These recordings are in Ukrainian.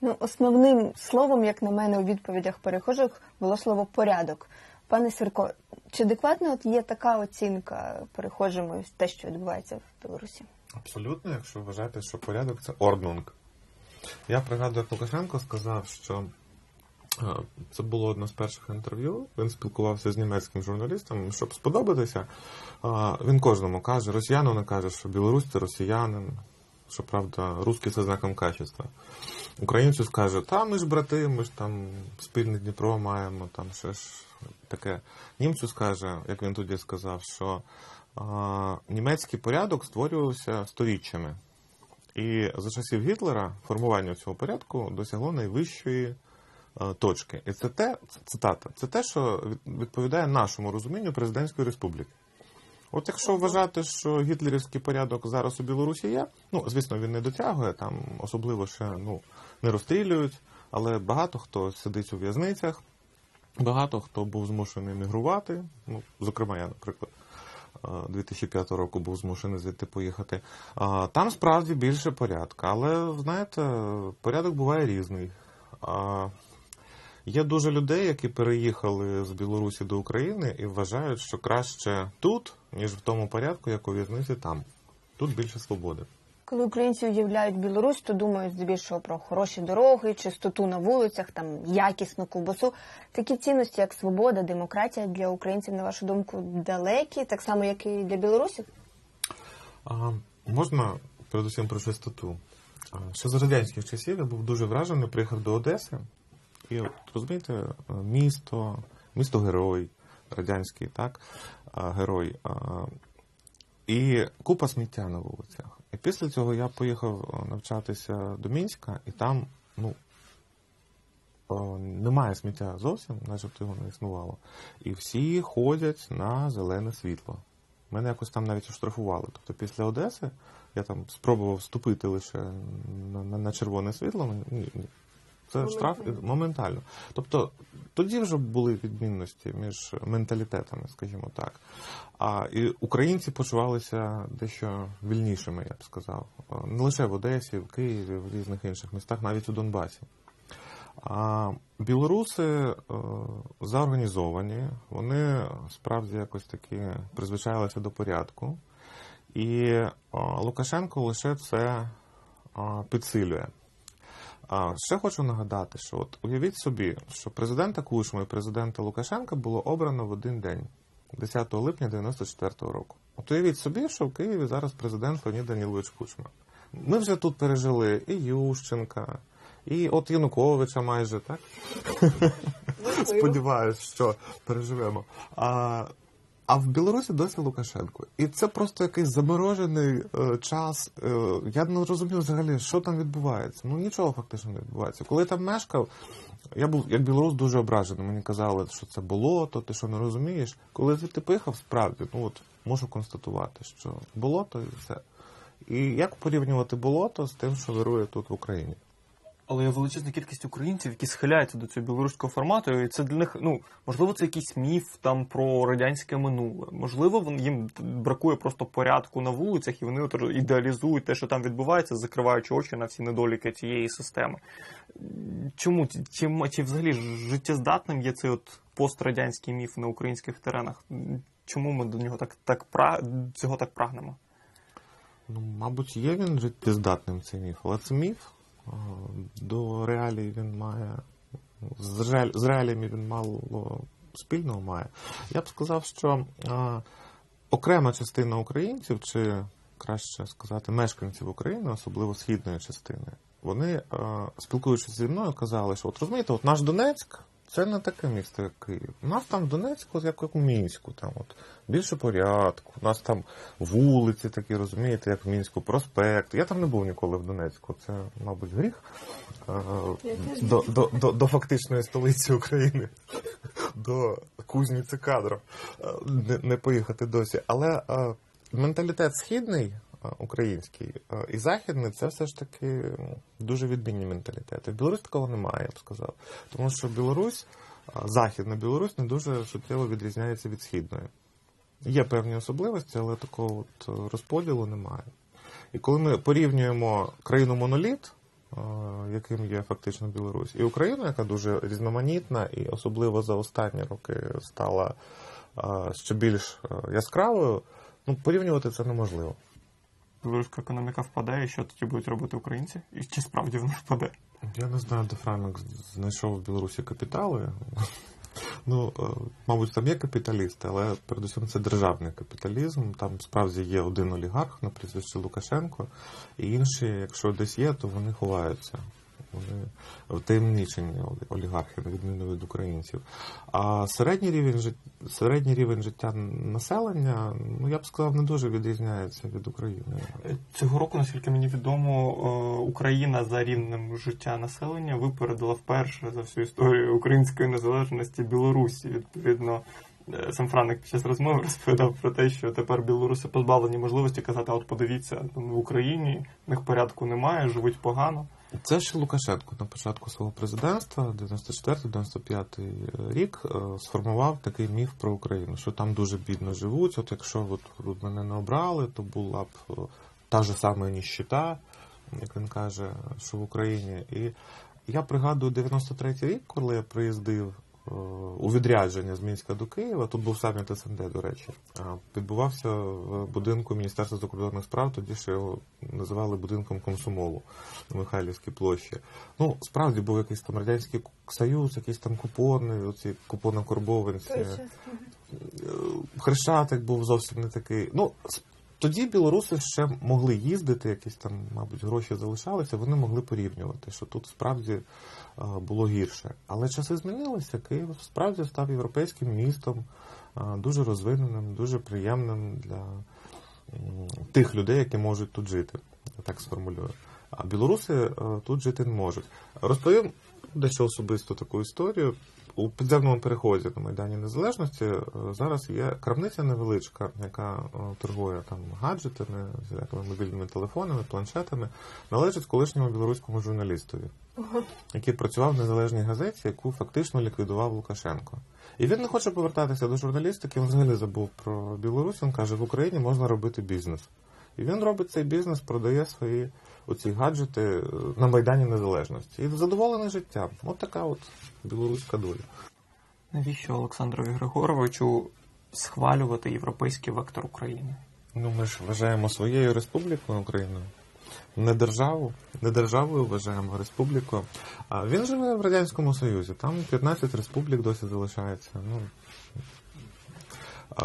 Ну, основним словом, як на мене, у відповідях перехожих було слово порядок. Пане Сірко, чи адекватно от є така оцінка перехожими те, що відбувається в Білорусі? Абсолютно, якщо вважаєте, що порядок це орднунг. Я пригадую, як Лукашенко сказав, що е, це було одне з перших інтерв'ю. Він спілкувався з німецьким журналістом, щоб сподобатися. е, Він кожному каже, росіяну не каже, що білорусь це росіянин, що правда, русський це знаком качества. Українцю скаже, та ми ж брати, ми ж там спільне Дніпро маємо, там ще ж таке. Німцю скаже, як він тоді сказав, що а, німецький порядок створювався сторіччями. І за часів Гітлера формування цього порядку досягло найвищої е, точки. І це те, цитата, це те, що відповідає нашому розумінню президентської республіки. От якщо вважати, що гітлерівський порядок зараз у Білорусі є, ну звісно, він не дотягує, там особливо ще ну, не розстрілюють, але багато хто сидить у в'язницях, багато хто був змушений мігрувати. Ну, зокрема, я, наприклад, е, 2005 року був змушений звідти поїхати. Там справді більше порядка, але знаєте, порядок буває різний. Є дуже людей, які переїхали з Білорусі до України і вважають, що краще тут, ніж в тому порядку, як у в'язниці там. Тут більше свободи. Коли українці уявляють Білорусь, то думають здебільшого про хороші дороги, чистоту на вулицях, там якісну ковбасу. Такі цінності, як свобода, демократія для українців, на вашу думку, далекі, так само, як і для білорусів. А, можна передусім про чистоту. Ще за радянських часів я був дуже вражений, приїхав до Одеси. І розумієте, е, місто, місто герой, радянський, так, герой. І купа сміття на вулицях. І після цього я поїхав е, навчатися до Мінська, і там, ну, немає сміття зовсім, начебто його не існувало. І всі ходять на зелене світло. Мене якось там навіть оштрафували. Тобто після Одеси я там спробував вступити лише на, на, на червоне світло. мені- Це штраф моментально. Тобто тоді вже були відмінності між менталітетами, скажімо так. А і українці почувалися дещо вільнішими, я б сказав. Не лише в Одесі, в Києві, в різних інших містах, навіть у Донбасі. А білоруси е, заорганізовані, вони справді якось таки призвичайлися до порядку. І е, Лукашенко лише це е, підсилює. А ще хочу нагадати, що от уявіть собі, що президента Кушма і президента Лукашенка було обрано в один день, 10 липня 94 року. От уявіть собі, що в Києві зараз президент Леонід Данілович Кучма. Ми вже тут пережили і Ющенка, і от Януковича майже, так? Сподіваюсь, що переживемо. А, а в Білорусі досі Лукашенко. І це просто якийсь заморожений е, час. Е, я не розумію взагалі, що там відбувається. Ну нічого фактично не відбувається. Коли я там мешкав, я був як білорус дуже ображений. Мені казали, що це болото, ти що не розумієш. Коли звідти поїхав, справді, ну от можу констатувати, що болото і все. І як порівнювати болото з тим, що вирує тут в Україні? Але є величезна кількість українців, які схиляються до цього білоруського формату, і це для них, ну можливо, це якийсь міф там про радянське минуле. Можливо, їм бракує просто порядку на вулицях, і вони ідеалізують те, що там відбувається, закриваючи очі на всі недоліки цієї системи. Чому чи, чи взагалі життєздатним є цей от пострадянський міф на українських теренах? Чому ми до нього так так цього так прагнемо? Ну, мабуть, є він життєздатним цей міф, але це міф. А, До реалій він має. З, реаліями він мало спільного має. Я б сказав, що окрема частина українців, чи краще сказати, мешканців України, особливо східної частини, вони, спілкуючись зі мною, казали, що от розумієте, от наш Донецьк. Це не таке місто, як Київ. У нас там в Донецьку, як у Мінську, там от більше порядку. У нас там вулиці такі, розумієте, як в Мінську, проспект. Я там не був ніколи в Донецьку. Це, мабуть, гріх е, до, до, до, до фактичної столиці України, до кузниці кадрів, е, не, не поїхати досі. Але е, менталітет східний. Український е, і західний це все ж таки дуже відмінні менталітети. В Білорусі такого немає, я б сказав. Тому що Білорусь, Західна Білорусь не дуже суттєво відрізняється від східної. Є певні особливості, але такого от е, розподілу немає. І коли ми порівнюємо країну моноліт, е, яким є фактично Білорусь, і Україна, яка дуже різноманітна і особливо за останні роки стала ще більш яскравою, ну порівнювати це неможливо. Білоруська економіка впаде, і що тоді будуть робити українці? І чи справді вона впаде? Я не знаю, де Франок знайшов в Білорусі капітали. Ну, е, мабуть, там є капіталісти, але передусім це державний капіталізм. Там справді є один олігарх на прізвище Лукашенко, і інші, якщо десь є, то вони ховаються. Вони втаємничені олігархи, на відміну від українців. А середній рівень життя, середній рівень життя населення, ну я б сказав, не дуже відрізняється від України. Цього року, наскільки мені відомо, е, Україна за рівнем життя населення випередила вперше за всю історію української незалежності Білорусі. Відповідно, е, сам Франк під час розмови розповідав про те, що тепер білоруси позбавлені можливості казати: от подивіться, в Україні в них порядку немає, живуть погано. Це ще Лукашенко на початку свого президентства, 94-95 рік, е, сформував такий міф про Україну, що там дуже бідно живуть. От якщо от, мене не обрали, то була б е, та ж сама ніщита, як він каже, що в Україні. І я пригадую 93-й рік, коли я приїздив е, у відрядження з Мінська до Києва. Тут був саміт СНД, до речі. Відбувався в будинку Міністерства закордонних справ, тоді ще його називали будинком комсомолу на Михайлівській площі. Ну, справді був якийсь там радянський союз, якісь там купони, оці купонокорбованці. Е, Хрещатик був зовсім не такий. Ну, тоді білоруси ще могли їздити, якісь там, мабуть, гроші залишалися, вони могли порівнювати, що тут справді е, було гірше. Але часи змінилися. Київ справді став європейським містом, е, дуже розвиненим, дуже приємним для тих людей, які можуть тут жити. Я так сформулюю. А білоруси е, тут жити не можуть. Розповім дещо особисто таку історію. У підземному переході на Майдані Незалежності е, зараз є крамниця невеличка, яка е, торгує там гаджетами, всілякими мобільними телефонами, планшетами, належить колишньому білоруському журналістові, який працював в незалежній газеті, яку фактично ліквідував Лукашенко. І він не хоче повертатися до журналістики, він взагалі забув про Білорусь. Він каже, в Україні можна робити бізнес. І він робить цей бізнес, продає свої оці гаджети е, на Майдані Незалежності. І задоволений життям. От така от білоруська доля. Навіщо Олександрові Григоровичу схвалювати європейський вектор України? Ну, ми ж вважаємо своєю республікою Україною. Не державу, не державою вважаємо, а республікою. А він живе в Радянському Союзі. Там 15 республік досі залишається. Ну,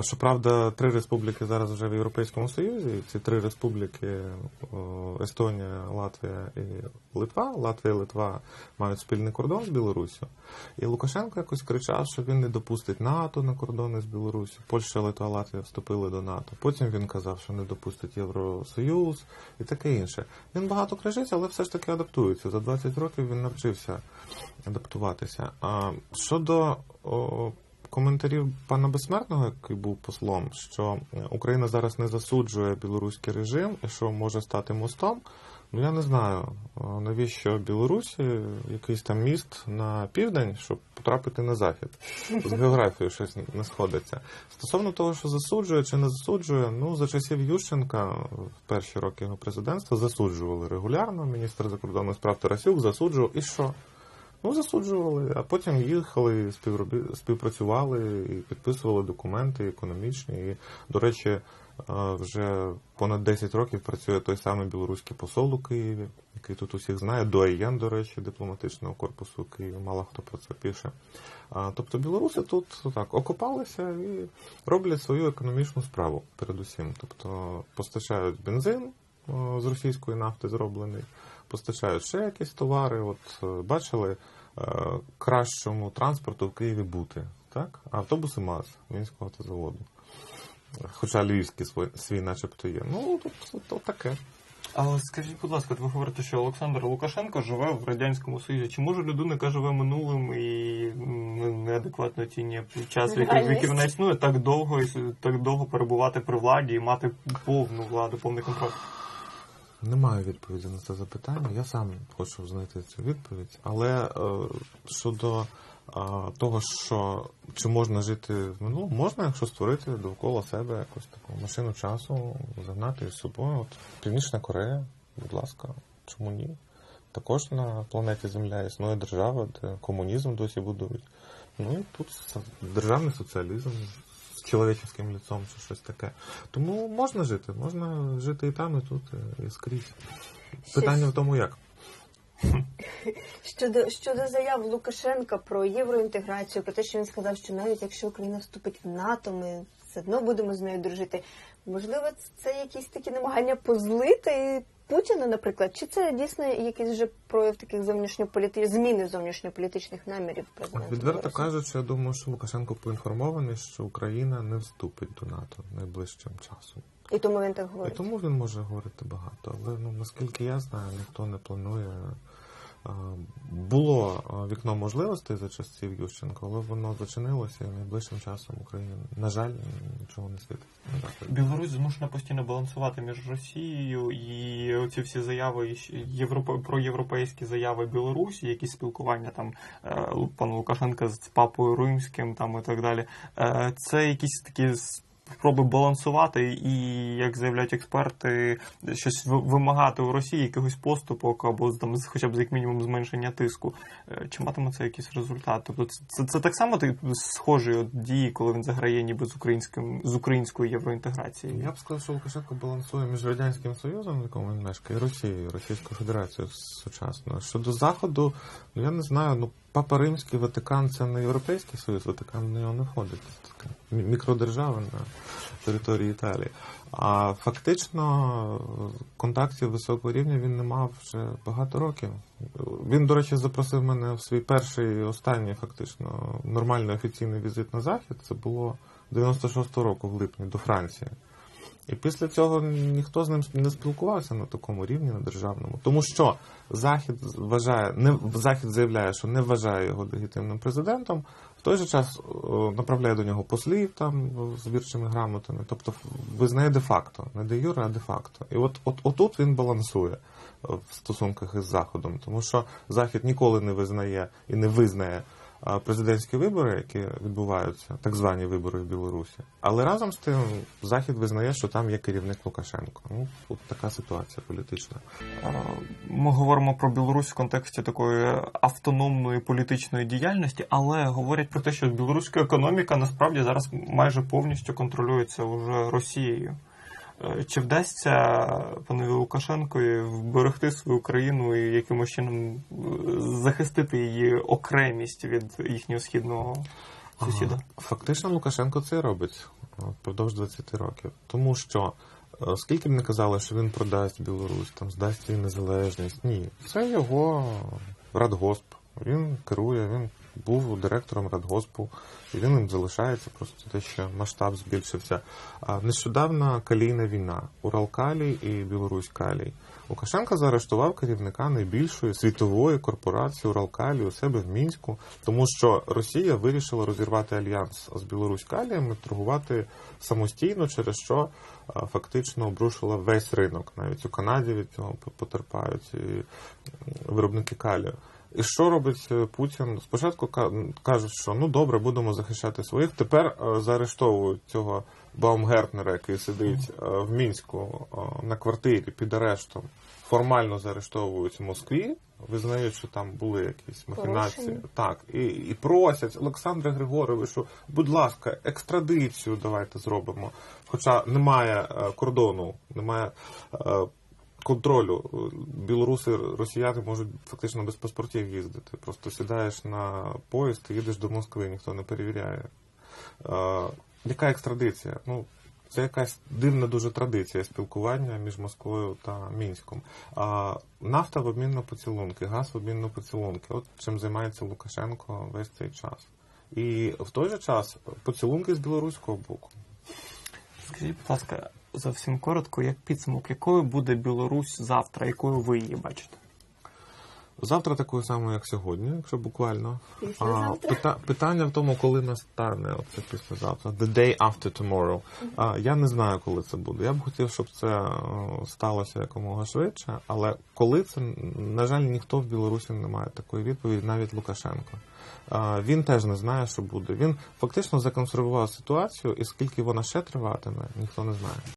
щоправда, три республіки зараз вже в Європейському Союзі. Ці три республіки Естонія, Латвія і Литва. Латвія і Литва мають спільний кордон з Білоруссю. І Лукашенко якось кричав, що він не допустить НАТО на кордони з Білоруссю. Польща, Литва, Латвія вступили до НАТО. Потім він казав, що не допустить Євросоюз і таке інше. Він багато кричить, але все ж таки адаптується. За 20 років він навчився адаптуватися. А щодо коментарів пана Безсмертного, який був послом, що Україна зараз не засуджує білоруський режим і що може стати мостом. Ну я не знаю, навіщо Білорусі якийсь там міст на південь, щоб потрапити на захід. З географією щось не сходиться. Стосовно того, що засуджує чи не засуджує, ну за часів Ющенка в перші роки його президентства засуджували регулярно. Міністр закордонних справ Тарасюк засуджував і що? Ну, засуджували, а потім їхали, співробі... співпрацювали і підписували документи економічні. І, до речі, е, вже понад 10 років працює той самий білоруський посол у Києві, який тут усіх знає, дуаєн, до речі, дипломатичного корпусу Києва. Мало хто про це пише. Тобто білоруси тут так окопалися і роблять свою економічну справу передусім. Тобто постачають бензин з російської нафти зроблений постачають ще якісь товари. От е, бачили е, кращому транспорту в Києві бути, так? Автобуси МАЗ Мінського автозаводу. Хоча львівський свій, свій начебто є. Ну, тут, то таке. Але скажіть, будь ласка, ви говорите, що Олександр Лукашенко живе в радянському союзі. Чи може людина, яка живе минулим і неадекватно оцінює час, в який, вона існує, так довго і так довго перебувати при владі і мати повну владу, повний контроль? Не маю відповіді на це запитання. Я сам хочу знайти цю відповідь. Але е, щодо е, того, що чи можна жити в минулому, можна, якщо створити довкола себе якусь таку машину часу, загнати з собою. От Північна Корея, будь ласка, чому ні? Також на планеті Земля існує держава, де комунізм досі будують. Ну і тут державний соціалізм з чоловічським лицом чи щось таке. Тому можна жити, можна жити і там, і тут, і- і скрізь. Питання в тому, як. Щодо щодо заяв Лукашенка про євроінтеграцію, про те, що він сказав, що навіть якщо Україна вступить в НАТО, ми все одно будемо з нею дружити. Можливо, це якісь такі намагання позлити Путіна, наприклад, чи це дійсно якийсь вже прояв таких зовнішньополітичних зміни зовнішньополітичних намірів президента? Відверто кажучи, я думаю, що Лукашенко поінформований, що Україна не вступить до НАТО найближчим часом. І тому він так І тому він може говорити багато. Але ну наскільки я знаю, ніхто не планує. Було вікно можливостей за часів Ющенка, але воно зачинилося і найближчим часом Україні, на жаль, нічого не світить. Білорусь змушена постійно балансувати між Росією і оці всі заяви європе про європейські заяви Білорусі, якісь спілкування там е, пана Лукашенка з папою римським, там і так далі. Е, Це якісь такі спроби балансувати і, як заявляють експерти, щось вимагати у Росії якихось поступок або там хоча б як мінімум зменшення тиску. Е, Чи матиме це якийсь результат? Тобто це, це, це так само так, схожі от дії, коли він заграє ніби з українським з українською євроінтеграцією. Я б сказав, що Лукашенко балансує між радянським союзом, в якому він мешкає, і Росією, Російською Федерацією сучасною. Щодо заходу, ну я не знаю. Ну Папа Римський Ватикан це не Європейський Союз, Ватикан в нього не входить. Це така мікродержава на території Італії. А фактично контактів високого рівня він не мав вже багато років. Він, до речі, запросив мене в свій перший і останній фактично нормальний офіційний візит на захід. Це було 96-го року в липні до Франції. І після цього ніхто з ним не спілкувався на такому рівні, на державному. Тому що Захід вважає, не Захід заявляє, що не вважає його легітимним президентом, в той же час о, направляє до нього послів там з вірчими грамотами, тобто визнає де-факто, не де юре, а де-факто. І от, от отут він балансує е, в стосунках із Заходом, тому що Захід ніколи не визнає і не визнає президентські вибори, які відбуваються, так звані вибори в Білорусі. Але разом з тим Захід визнає, що там є керівник Лукашенко. Ну, от така ситуація політична. Ми говоримо про Білорусь в контексті такої автономної політичної діяльності, але говорять про те, що білоруська економіка насправді зараз майже повністю контролюється вже Росією. Чи вдасться панові Лукашенкові вберегти свою країну і якимось чином е, захистити її окремість від їхнього східного сусіда? Ага. Фактично Лукашенко це робить впродовж 20 років. Тому що е, скільки б не казали, що він продасть Білорусь, там здасть їй незалежність. Ні, це його радгосп. Він керує, він був директором радгоспу, і він ним залишається просто те, що масштаб збільшився. А нещодавно калійна війна Уралкалій і Білорусь Калій. Лукашенко заарештував керівника найбільшої світової корпорації Уралкалій у себе в мінську, тому що Росія вирішила розірвати альянс з Білорусь Калієм торгувати самостійно, через що фактично обрушила весь ринок. Навіть у Канаді від цього потерпають і виробники калію. І що робить е, Путін? Спочатку ка- кажуть, що ну добре, будемо захищати своїх. Тепер е, заарештовують цього Баумгертнера, який сидить е, в мінську на квартирі під арештом. Формально заарештовують в Москві, визнають, що там були якісь махінації. Порушення. Так, і, і просять Олександра Григоровичу, будь ласка, екстрадицію давайте зробимо. Хоча немає кордону, немає контролю. Білоруси, росіяни можуть фактично без паспортів їздити. Просто сідаєш на поїзд і їдеш до Москви, ніхто не перевіряє. Яка екстрадиція? Ну, це якась дивна дуже традиція спілкування між Москвою та Мінськом. А нафта в обмін на поцілунки, газ в обмін на поцілунки. От чим займається Лукашенко весь цей час. І в той же час поцілунки з білоруського боку. Скажіть, будь ласка, зовсім коротко, як підсумок, якою буде Білорусь завтра, якою ви її бачите? Завтра такою самою, як сьогодні, якщо буквально. Післязавтра? пита- питання в тому, коли настане оце післязавтра. The day after tomorrow. А, я не знаю, коли це буде. Я б хотів, щоб це е, сталося якомога швидше, але коли це, на жаль, ніхто в Білорусі не має такої відповіді, навіть Лукашенко. А, він теж не знає, що буде. Він фактично законсервував ситуацію, і скільки вона ще триватиме, ніхто не знає.